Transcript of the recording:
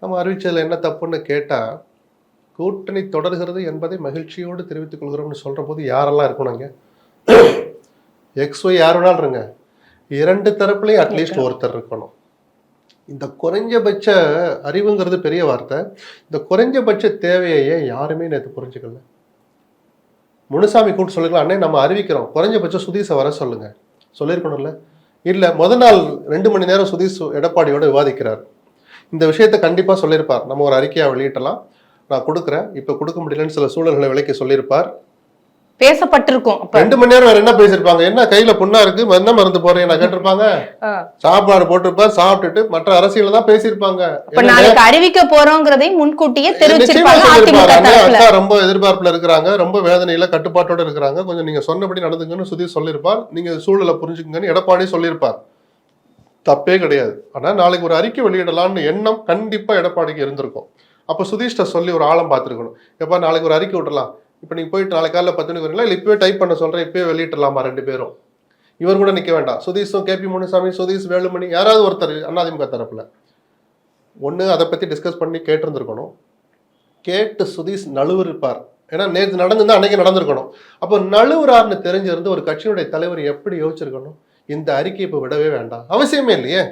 நம்ம அறிவிச்சதில் என்ன தப்புன்னு கேட்டால் கூட்டணி தொடர்கிறது என்பதை மகிழ்ச்சியோடு தெரிவித்துக் கொள்கிறோம்னு சொல்கிற போது யாரெல்லாம் இருக்கணுங்க எக்ஸ் ஒய் யார் வேணாலும் இருங்க. இரண்டு தரப்புலையும் அட்லீஸ்ட் ஒருத்தர் இருக்கணும். இந்த குறைஞ்சபட்ச அறிவுங்கிறது பெரிய வார்த்தை. இந்த குறைஞ்சபட்ச தேவையை யாருமே நேற்று புரிஞ்சுக்கல? முனுசாமி கூட்டு சொல்லிக்கலாம் அண்ணே நம்ம அறிவிக்கிறோம். குறைஞ்சபட்சம் சுதீஷை வர சொல்லுங்க. சொல்லியிருக்கணும்ல. இல்லை முத நாள் ரெண்டு மணி நேரம் சுதீஷ் எடப்பாடியோட விவாதிக்கிறார். இந்த விஷயத்தை கண்டிப்பாக சொல்லியிருப்பார். நம்ம ஒரு அறிக்கையாக வெளியிட்டலாம். நான் கொடுக்குறேன். இப்போ கொடுக்க முடியலன்னு சில சூழல்களை விலைக்கு சொல்லியிருப்பார். பேசப்பட்டிருக்கும். ரெண்டு மணி நேரம் வேற என்ன பேசியிருப்பாங்க? என்ன கையில புண்ணா இருக்கு? என்ன மருந்து போறேன் நான் கேட்டிருப்பாங்க. சாப்பாடு போட்டிருப்பார் சாப்பிட்டுட்டு மற்ற அரசியல் தான் பேசியிருப்பாங்க. நாளைக்கு அறிவிக்க போறோங்கிறதையும் முன்கூட்டியே தெரிவிச்சிருப்பாங்க ரொம்ப எதிர்பார்ப்புல இருக்கிறாங்க. ரொம்ப வேதனையில கட்டுப்பாட்டோட இருக்கிறாங்க. கொஞ்சம் நீங்க சொன்னபடி நடந்துங்கன்னு சுதீர் சொல்லியிருப்பார். நீங்க சூழலை புரிஞ்சுக்குங்கன்னு எடப்பாடி சொல்லியிருப்பார். தப்பே கிடையாது. ஆனால் நாளைக்கு ஒரு அறிக்கை வெளியிடலாம்னு எண்ணம் கண்டிப்பாக எடப்பாடிக்கு இருந்திருக்கும். அப்போ சுதீஷ்ட சொல்லி ஒரு ஆழம் பார்த்துருக்கணும். எப்பா நாளைக்கு ஒரு அறிக்கை விடலாம் இப்போ நீங்கள் போயிட்டு நாளைக்கு காலையில் பத்து மணிக்கு வரீங்களா? இல்லை இப்போயே டைப் பண்ண சொல்கிறேன் இப்போயே வெளியிடலாமா ரெண்டு பேரும்? இவர் கூட நிற்க வேண்டாம். சுதீஷும் கேபி முனுசாமி சுதீஷ் வேலுமணி யாராவது ஒருத்தர் அதிமுக தரப்பில். ஒன்று அதை பற்றி டிஸ்கஸ் பண்ணி கேட்டிருந்துருக்கணும். கேட்டு சுதீஷ் நழுவிருப்பார் ஏன்னா நேற்று நடந்திருந்தால் அன்னைக்கு நடந்திருக்கணும். அப்போ நழுவுறார்னு தெரிஞ்சிருந்து ஒரு கட்சியினுடைய தலைவர் எப்படி யோசிச்சிருக்கணும்? இந்த அறிக்கை இப்போ விடவே வேண்டாம். அவசியமே இல்லையே.